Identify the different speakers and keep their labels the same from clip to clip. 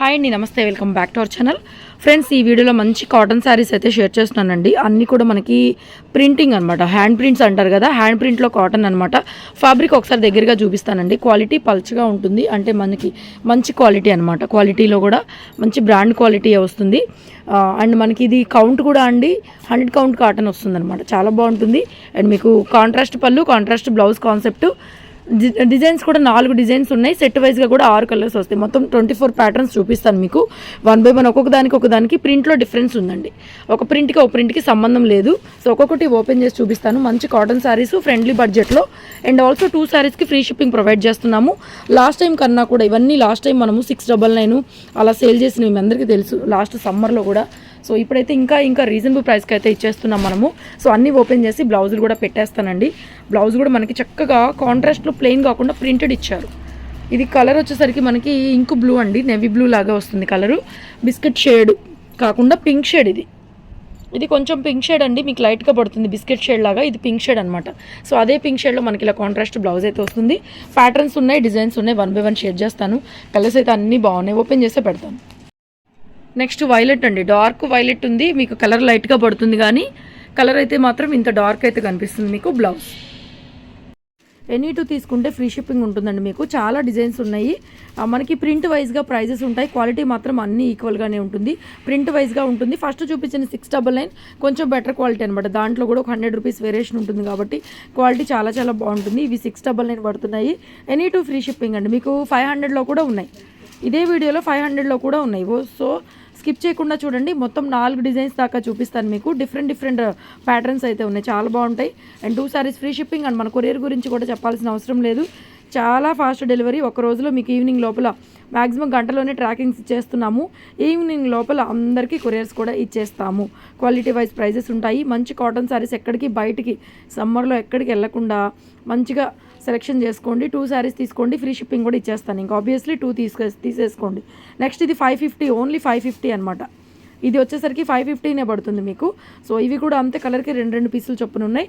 Speaker 1: Hi అండి. నమస్తే. Welcome back to our channel friends ఈ వీడియోలో మంచి కాటన్ శారీస్ అయితే షేర్ చేస్తున్నానండి. అన్నీ కూడా మనకి ప్రింటింగ్ అనమాట హ్యాండ్ ప్రింట్స్ అంటారు కదా హ్యాండ్ ప్రింట్లో కాటన్ అనమాట ఫ్యాబ్రిక్ ఒకసారి దగ్గరగా చూపిస్తానండి. క్వాలిటీ పల్చగా ఉంటుంది. అంటే మనకి మంచి క్వాలిటీ అనమాట క్వాలిటీలో కూడా మంచి బ్రాండ్ క్వాలిటీ వస్తుంది. అండ్ మనకి ఇది కౌంట్ కూడా అండి. హండ్రెడ్ కౌంట్ కాటన్ వస్తుంది అనమాట చాలా బాగుంటుంది. అండ్ మీకు కాంట్రాస్ట్ పళ్ళు కాంట్రాస్ట్ బ్లౌజ్ కాన్సెప్ట్ డిజైన్స్ కూడా నాలుగు డిజైన్స్ ఉన్నాయి. సెట్ వైజ్గా కూడా ఆరు కలర్స్ వస్తాయి. మొత్తం ట్వంటీ ఫోర్ ప్యాటర్న్స్ చూపిస్తాను మీకు. వన్ బై వన్ ఒక్కొక్క దానికి ఒక దానికి ప్రింట్లో డిఫరెన్స్ ఉందండి. ఒక ప్రింట్కి ఒక ప్రింట్కి సంబంధం లేదు. సో ఒక్కొక్కటి ఓపెన్ చేసి చూపిస్తాను. మంచి కాటన్ శారీస్ ఫ్రెండ్లీ బడ్జెట్లో. అండ్ ఆల్సో టూ శారీస్కి ఫ్రీ షిప్పింగ్ ప్రొవైడ్ చేస్తున్నాము. లాస్ట్ టైం కన్నా కూడా ఇవన్నీ లాస్ట్ టైం మనము సిక్స్ డబల్ నైన్ అలా సేల్ చేసిన మీ అందరికీ తెలుసు. లాస్ట్ సమ్మర్లో కూడా సో ఇప్పుడైతే ఇంకా ఇంకా రీజనబుల్ ప్రైస్కి అయితే ఇచ్చేస్తున్నాం మనము. సో అన్నీ ఓపెన్ చేసి బ్లౌజులు కూడా పెట్టేస్తానండి. బ్లౌజ్ కూడా మనకి చక్కగా కాంట్రాస్ట్లో ప్లెయిన్ కాకుండా ప్రింటెడ్ ఇచ్చారు. ఇది కలర్ వచ్చేసరికి మనకి ఇంకు బ్లూ అండి నెవీ బ్లూ లాగా వస్తుంది కలరు బిస్కెట్ షేడ్ కాకుండా పింక్ షేడ్ ఇది. ఇది కొంచెం పింక్ షేడ్ అండి మీకు లైట్గా పడుతుంది బిస్కెట్ షేడ్ లాగా ఇది పింక్ షేడ్ అనమాట సో అదే పింక్ షేడ్లో మనకి ఇలా కాంట్రాస్ట్ బ్లౌజ్ అయితే వస్తుంది. ప్యాటర్న్స్ ఉన్నాయి డిజైన్స్ ఉన్నాయి వన్ బై వన్ షేర్ చేస్తాను. కలర్స్ అయితే అన్నీ బాగున్నాయి ఓపెన్ చేసే పెడతాను. నెక్స్ట్ వైలెట్ అండి. డార్క్ వైలెట్ ఉంది. మీకు కలర్ లైట్గా పడుతుంది కానీ కలర్ అయితే మాత్రం ఇంత డార్క్ అయితే కనిపిస్తుంది మీకు బ్లౌజ్. ఎనీ టూ తీసుకుంటే ఫ్రీ షిప్పింగ్ ఉంటుందండి మీకు. చాలా డిజైన్స్ ఉన్నాయి. మనకి ప్రింట్ వైజ్గా ప్రైజెస్ ఉంటాయి. క్వాలిటీ మాత్రం అన్నీ ఈక్వల్గానే ఉంటుంది. ప్రింట్ వైజ్గా ఉంటుంది. ఫస్ట్ చూపించిన సిక్స్ డబల్ నైన్ కొంచెం బెటర్ క్వాలిటీ అనమాట దాంట్లో కూడా ఒక హండ్రెడ్ రూపీస్ వేరియేషన్ ఉంటుంది కాబట్టి క్వాలిటీ చాలా చాలా బాగుంటుంది. ఇవి సిక్స్ డబల్ నైన్ పడుతున్నాయి. ఎనీ టూ ఫ్రీ షిప్పింగ్ అండి. మీకు ఫైవ్ హండ్రెడ్లో కూడా ఉన్నాయి. ఇదే వీడియోలో ఫైవ్ హండ్రెడ్లో కూడా ఉన్నాయి. ఓ సో స్కిప్ చేయకుండా చూడండి. మొత్తం నాలుగు డిజైన్స్ దాకా చూపిస్తాను మీకు. డిఫరెంట్ డిఫరెంట్ ప్యాటర్న్స్ అయితే ఉన్నాయి. చాలా బాగుంటాయి. And two saris free shipping and మన కొరియర్ గురించి కూడా చెప్పాల్సిన అవసరం లేదు. చాలా ఫాస్ట్ డెలివరీ ఒక రోజులో మీకు ఈవినింగ్ లోపల మ్యాక్సిమం గంటలోనే ట్రాకింగ్స్ ఇచ్చేస్తున్నాము. ఈవినింగ్ లోపల అందరికీ కొరియర్స్ కూడా ఇచ్చేస్తాము. క్వాలిటీ వైజ్ ప్రైజెస్ ఉంటాయి. మంచి కాటన్ సారీస్ ఎక్కడికి బయటికి సమ్మర్లో ఎక్కడికి వెళ్ళకుండా మంచిగా సెలెక్షన్ చేసుకోండి. టూ శారీస్ తీసుకోండి. ఫ్రీ షిప్పింగ్ కూడా ఇచ్చేస్తాను. ఇంకా ఆబ్వియస్లీ టూ తీసుకే తీసేసుకోండి. నెక్స్ట్ ఇది five fifty only five fifty అనమాట ఇది వచ్చేసరికి ఫైవ్ ఫిఫ్టీనే పడుతుంది మీకు. సో ఇవి కూడా అంతే కలర్కి రెండు రెండు పీసులు చొప్పున ఉన్నాయి.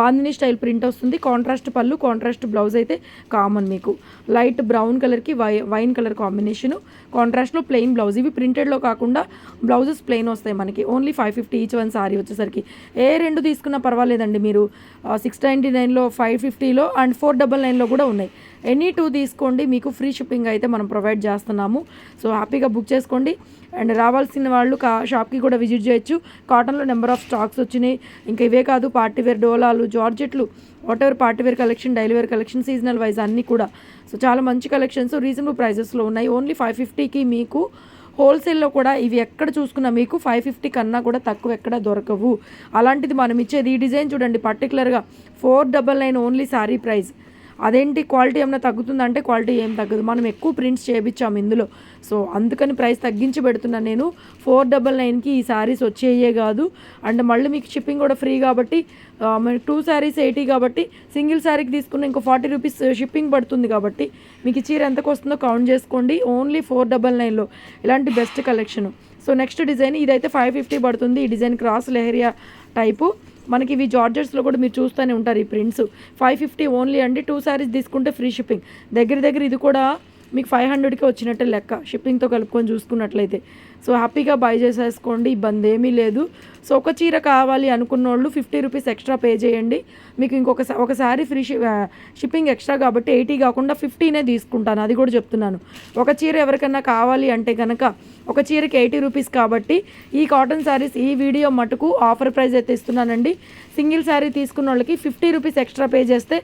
Speaker 1: బాందిని స్టైల్ ప్రింట్ వస్తుంది. కాంట్రాస్ట్ పళ్ళు కాంట్రాస్ట్ బ్లౌజ్ అయితే కామన్ మీకు. లైట్ బ్రౌన్ కలర్కి వై వైన్ కలర్ కాంబినేషను కాంట్రాస్ట్లో ప్లెయిన్ బ్లౌజ్ ఇవి ప్రింటెడ్లో కాకుండా బ్లౌజెస్ ప్లెయిన్ వస్తాయి మనకి. Only five fifty each one sari వచ్చేసరికి. ఏ రెండు తీసుకున్నా పర్వాలేదండి మీరు. సిక్స్ నైంటీ నైన్లో ఫైవ్ ఫిఫ్టీలో అండ్ ఫోర్ డబల్ నైన్లో కూడా ఉన్నాయి. ఎనీ టూ తీసుకోండి. మీకు ఫ్రీ షిప్పింగ్ అయితే మనం ప్రొవైడ్ చేస్తున్నాము. సో హ్యాపీగా బుక్ చేసుకోండి. అండ్ రావాల్సిన వాళ్ళు కా షాప్కి కూడా విజిట్ చేయొచ్చు. కాటన్లో నెంబర్ ఆఫ్ స్టాక్స్ వచ్చినాయి. ఇంకా ఇవే కాదు పార్టీవేర్ డోలాలు జార్జెట్లు whatever party wear collection daily wear collection seasonal wise అన్నీ కూడా. సో చాలా మంచి కలెక్షన్స్ రీజనబుల్ ప్రైజెస్లో ఉన్నాయి. ఓన్లీ ఫైవ్ ఫిఫ్టీకి మీకు హోల్సేల్లో కూడా ఇవి ఎక్కడ చూసుకున్నా మీకు ఫైవ్ ఫిఫ్టీ కన్నా కూడా తక్కువ ఎక్కడ దొరకవు. అలాంటిది మనం ఇచ్చేది ఈ డిజైన్ చూడండి. పర్టికులర్గా four double nine only sari price. అదేంటి క్వాలిటీ ఏమైనా తగ్గుతుందంటే క్వాలిటీ ఏం తగ్గదు. మనం ఎక్కువ ప్రింట్స్ చేయించాము ఇందులో. సో అందుకని ప్రైస్ తగ్గించి పెడుతున్నాను నేను. ఫోర్ డబల్ నైన్కి ఈ శారీస్ వచ్చేయే కాదు. అండ్ మళ్ళీ మీకు షిప్పింగ్ కూడా ఫ్రీ కాబట్టి టూ శారీస్ ఎయిటీ కాబట్టి సింగిల్ శారీకి తీసుకున్న ఇంకో ఫార్టీ రూపీస్ షిప్పింగ్ పడుతుంది కాబట్టి మీకు చీర ఎంతకు వస్తుందో కౌంట్ చేసుకోండి. ఓన్లీ ఫోర్ డబల్ నైన్లో. ఇలాంటి best collection. So next design ఇదైతే ఫైవ్ ఫిఫ్టీ పడుతుంది. ఈ డిజైన్ క్రాస్ లెహరియా టైపు. మనకి ఇవి జార్జెట్స్లో కూడా మీరు చూస్తూనే ఉంటారు ఈ ప్రింట్స్. ఫైవ్ ఫిఫ్టీ ఓన్లీ అండి. టూ శారీస్ తీసుకుంటే ఫ్రీ షిప్పింగ్ దగ్గర దగ్గర ఇది కూడా మీకు ఫైవ్ హండ్రెడ్కి వచ్చినట్టే లెక్క షిప్పింగ్తో కలుపుకొని చూసుకున్నట్లయితే. సో హ్యాపీగా బై చేసేసుకోండి ఇబ్బంది ఏమీ లేదు. సో ఒక చీర కావాలి అనుకున్న వాళ్ళు ఫిఫ్టీ రూపీస్ ఎక్స్ట్రా పే చేయండి. మీకు ఇంకొక ఒకసారి ఫ్రీ షిప్పింగ్ ఎక్స్ట్రా కాబట్టి ఎయిటీ కాకుండా ఫిఫ్టీనే తీసుకుంటాను అది కూడా చెప్తున్నాను. ఒక చీర ఎవరికైనా కావాలి అంటే కనుక ఒక చీరకి ఎయిటీ రూపీస్ కాబట్టి ఈ కాటన్ శారీస్ ఈ వీడియో మటుకు ఆఫర్ ప్రైస్ అయితే ఇస్తున్నానండి. సింగిల్ శారీ తీసుకున్న వాళ్ళకి ఫిఫ్టీ రూపీస్ ఎక్స్ట్రా పే చేస్తే